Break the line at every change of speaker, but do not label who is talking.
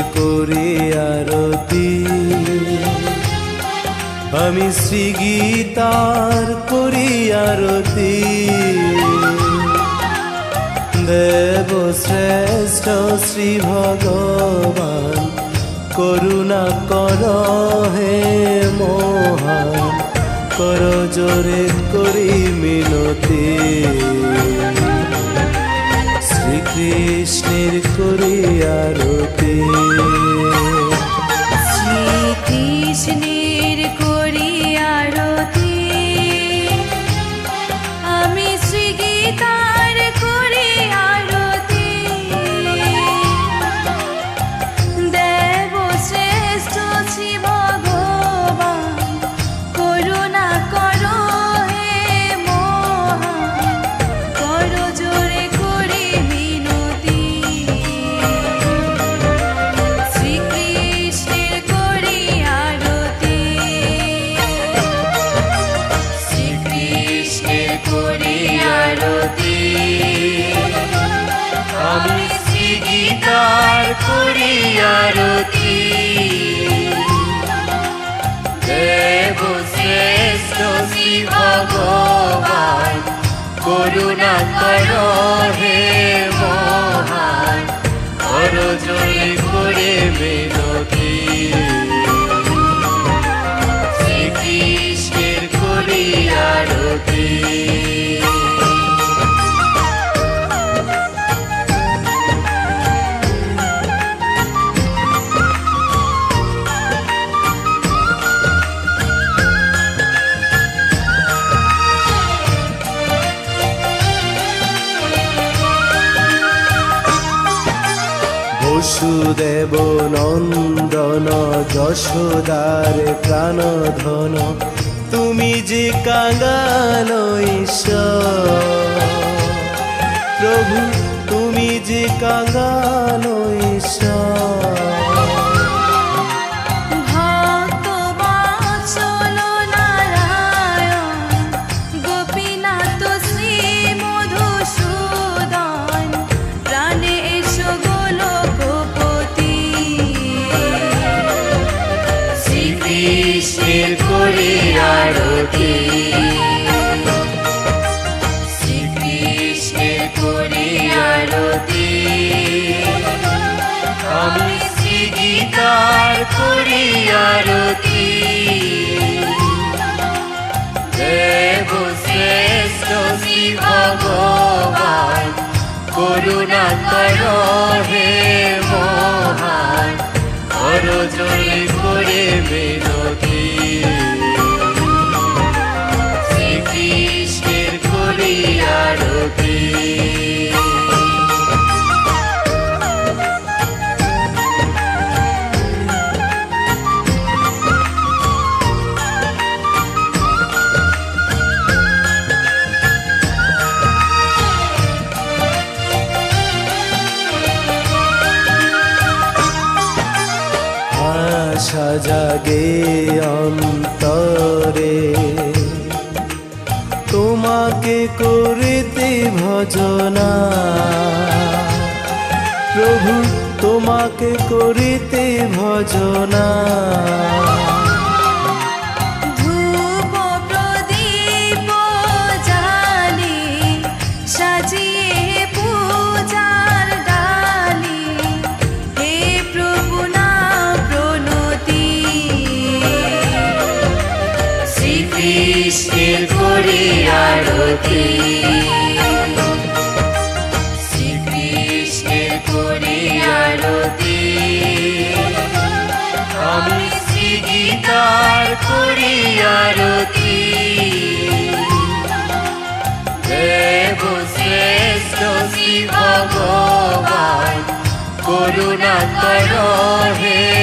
করি আরতি। আমি শ্রীগীতার করি আরতি। দেব শ্রেষ্ঠ শ্রী ভগবান, করুণা কর হে মহান, কর জোরে করি মিনতি। শ্রীকৃষ্ণের করি আরতি।
শ্রীকৃষ্ণের শ্রেষ্ঠ শ্রী ভগবান করুণা করো হে মহান। করো জয় করে মিনতি
বসুদেব নন্দন যশোদার প্রাণধন তুমি যে কাঙ্গাল ঈশ্বর। প্রভু তুমি যে কাঙ্গাল
আরতি। দেব শ্রেষ্ঠ শ্রী ভগবান, করুণা করো হে মহান করো জয় করে মিনতি শ্রীকৃষ্ণের করি আরতি।
আশা জাগে অন্তরে। তোমাকে করিতে ভজনা। প্রভু তোমাকে করিতে ভজনা।
আমি শ্রীগীতার করি আরতি। দেব শ্রেষ্ঠ শ্রী ভগবান করুণা করো হে